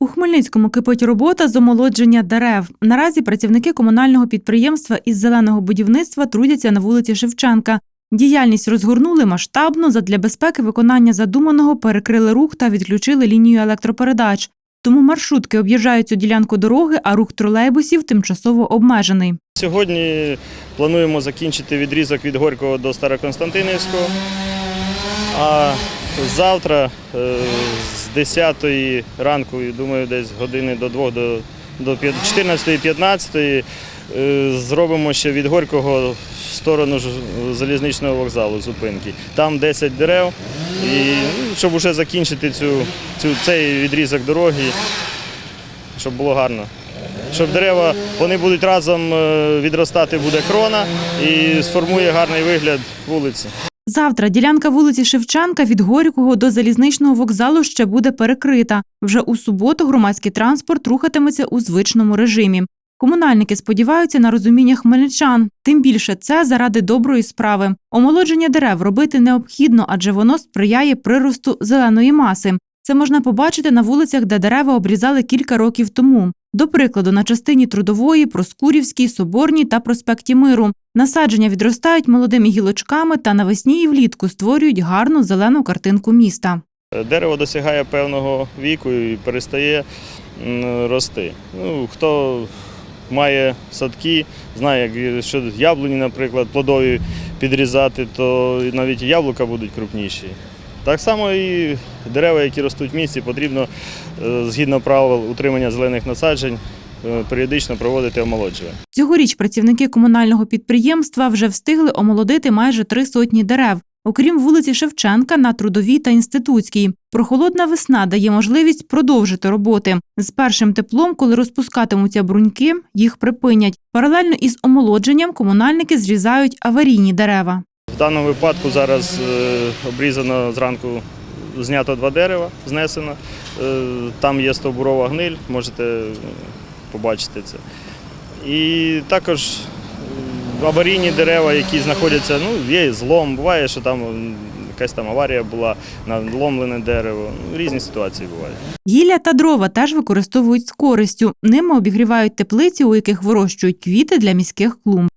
У Хмельницькому кипить робота з омолодження дерев. Наразі працівники комунального підприємства із зеленого будівництва трудяться на вулиці Шевченка. Діяльність розгорнули масштабно, задля безпеки виконання задуманого перекрили рух та відключили лінію електропередач. Тому маршрутки об'їжджають цю ділянку дороги, а рух тролейбусів тимчасово обмежений. Сьогодні плануємо закінчити відрізок від Горького до Староконстантинівського. А завтра е, з 10 ранку, думаю, десь години до 2 до, до 14-15 зробимо ще від Горького в сторону залізничного вокзалу зупинки. Там 10 дерев, і ну, щоб вже закінчити цю, цю, цей відрізок дороги, щоб було гарно. Щоб дерева вони будуть разом е, відростати, буде крона і сформує гарний вигляд вулиці. Завтра ділянка вулиці Шевченка від Горького до залізничного вокзалу ще буде перекрита. Вже у суботу громадський транспорт рухатиметься у звичному режимі. Комунальники сподіваються на розуміння хмельничан. Тим більше це заради доброї справи. Омолодження дерев робити необхідно, адже воно сприяє приросту зеленої маси. Це можна побачити на вулицях, де дерева обрізали кілька років тому. До прикладу, на частині Трудової, Проскурівській, Соборній та проспекті Миру. Насадження відростають молодими гілочками та навесні і влітку створюють гарну зелену картинку міста. Дерево досягає певного віку і перестає рости. Ну, хто має садки, знає, як- що яблуні, наприклад, плодові підрізати, то навіть яблука будуть крупніші. Так само і дерева, які ростуть в місті, потрібно е, згідно правил утримання зелених насаджень періодично проводити омолоджування. Цьогоріч працівники комунального підприємства вже встигли омолодити майже три сотні дерев. Окрім вулиці Шевченка на Трудовій та Інститутській. Прохолодна весна дає можливість продовжити роботи. З першим теплом, коли розпускатимуться бруньки, їх припинять. Паралельно із омолодженням комунальники зрізають аварійні дерева. В даному випадку зараз е, обрізано зранку, знято два дерева, знесено. Е, Там є стовбурова гниль, можете е, побачити це. І також аварійні дерева, які знаходяться, ну, є злом, буває, що там якась там аварія була, надломлене дерево. Ну, Різні ситуації бувають. Гілля та дрова теж використовують з користю. Ними обігрівають теплиці, у яких вирощують квіти для міських клумб.